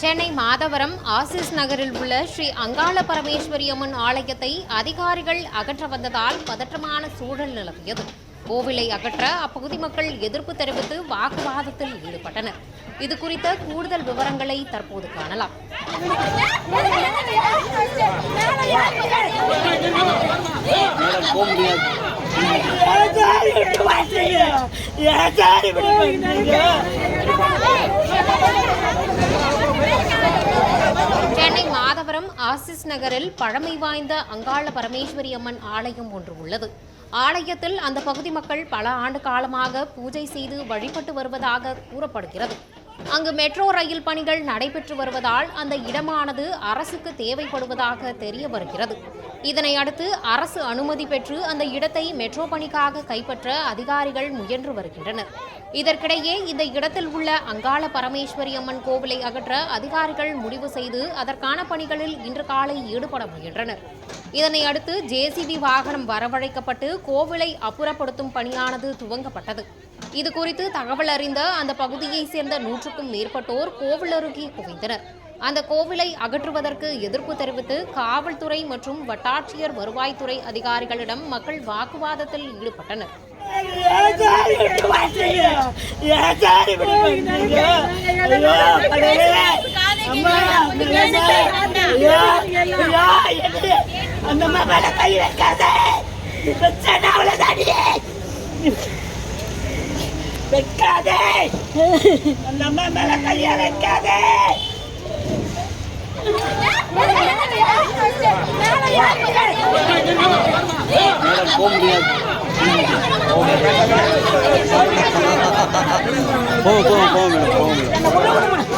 Chennai Madhavaram as is நகரில் உள்ள ஸ்ரீ அங்காள பரமேஸ்வரி அம்மன் ஆலயத்தை அதிகாரிகள் அகற்ற வந்ததால் பதற்றமான சூழல் நிலவியது. கோவிலை அகற்ற அப்பகுதி மக்கள் எதிர்ப்பு தெரிவித்து வாக்குவாதத்தில் ஈடுபட்டனர். இது குறித்த கூடுதல் விவரங்களை தற்போது காணலாம். போக முடியாது. சென்னை மாதவரம் ஆசிஸ் நகரில் பழமை வாய்ந்த அங்காள பரமேஸ்வரி அம்மன் ஆலயம் ஒன்று உள்ளது. ஆலயத்தில் அந்த பகுதி மக்கள் பல ஆண்டு காலமாக பூஜை செய்து வழிபட்டு வருவதாக கூறப்படுகிறது. அங்கு மெட்ரோ ரயில் பணிகள் நடைபெற்று வருவதால் அந்த இடமானது அரசுக்கு தேவைப்படுவதாக தெரிய வருகிறது. இதனை அடுத்து அரசு அனுமதி பெற்று அந்த இடத்தை மெட்ரோ பணிக்காக கைப்பற்ற அதிகாரிகள் முயன்று வருகின்றனர். இதற்கிடையே இந்த இடத்தில் உள்ள அங்காள பரமேஸ்வரி அம்மன் கோவிலை அகற்ற அதிகாரிகள் முடிவு செய்து அதற்கான பணிகளில் இன்று காலை ஈடுபட முயன்றனர். இதனை அடுத்து ஜேசிபி வாகனம் வரவழைக்கப்பட்டு கோவிலை அப்புறப்படுத்தும் பணியானது துவங்கப்பட்டது. இது குறித்து தகவல் அறிந்த அந்த பகுதியைச் சேர்ந்த நூற்றுக்கும் மேற்பட்டோர் கோவில் அருகே குவிந்தனர். அந்த கோவிலை அகற்றுவதற்கு எதிர்ப்பு தெரிவித்து காவல்துறை மற்றும் வட்டாட்சியர் வருவாய்த்துறை அதிகாரிகளிடம் மக்கள் வாக்குவாதத்தில் ஈடுபட்டனர். ஏசாரி அந்த அம்மா மேல கை வைக்காத வைக்காதே அந்த அம்மா மேல கைய வைக்காதே மேடம் போக முடியாது போங்க போங்க போங்க மேடம் போங்க மேடம்.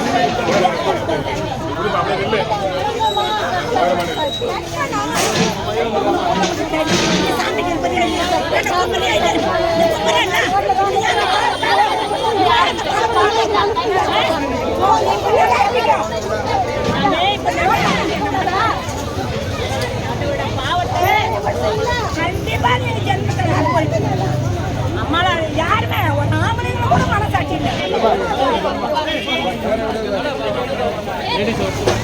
மனசாட்சி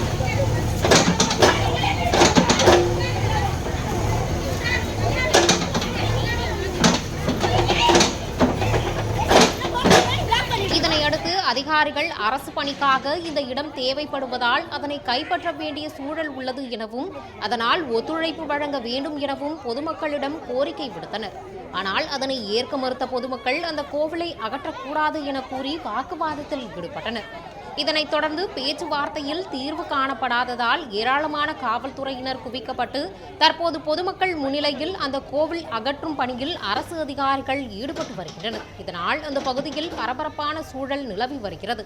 அதிகாரிகள் அரசு பணிக்காக இந்த இடம் தேவைப்படுவதால் அதனை கைப்பற்ற வேண்டிய சூழல் உள்ளது எனவும் அதனால் ஒத்துழைப்பு வழங்க வேண்டும் எனவும் பொதுமக்களிடம் கோரிக்கை விடுத்தனர். ஆனால் அதனை ஏற்க மறுத்த பொதுமக்கள் அந்த கோவிலை அகற்றக்கூடாது என கூறி வாக்குவாதத்தில் ஈடுபட்டனர். இதனைத் தொடர்ந்து பேச்சுவார்த்தையில் தீர்வு காணப்படாததால் ஏராளமான காவல்துறையினர் குவிக்கப்பட்டு தற்போது பொதுமக்கள் முன்னிலையில் அந்த கோவில் அகற்றும் பணியில் அரசு அதிகாரிகள் ஈடுபட்டு வருகின்றனர். இதனால் அந்த பகுதியில் பரபரப்பான சூழல் நிலவி வருகிறது.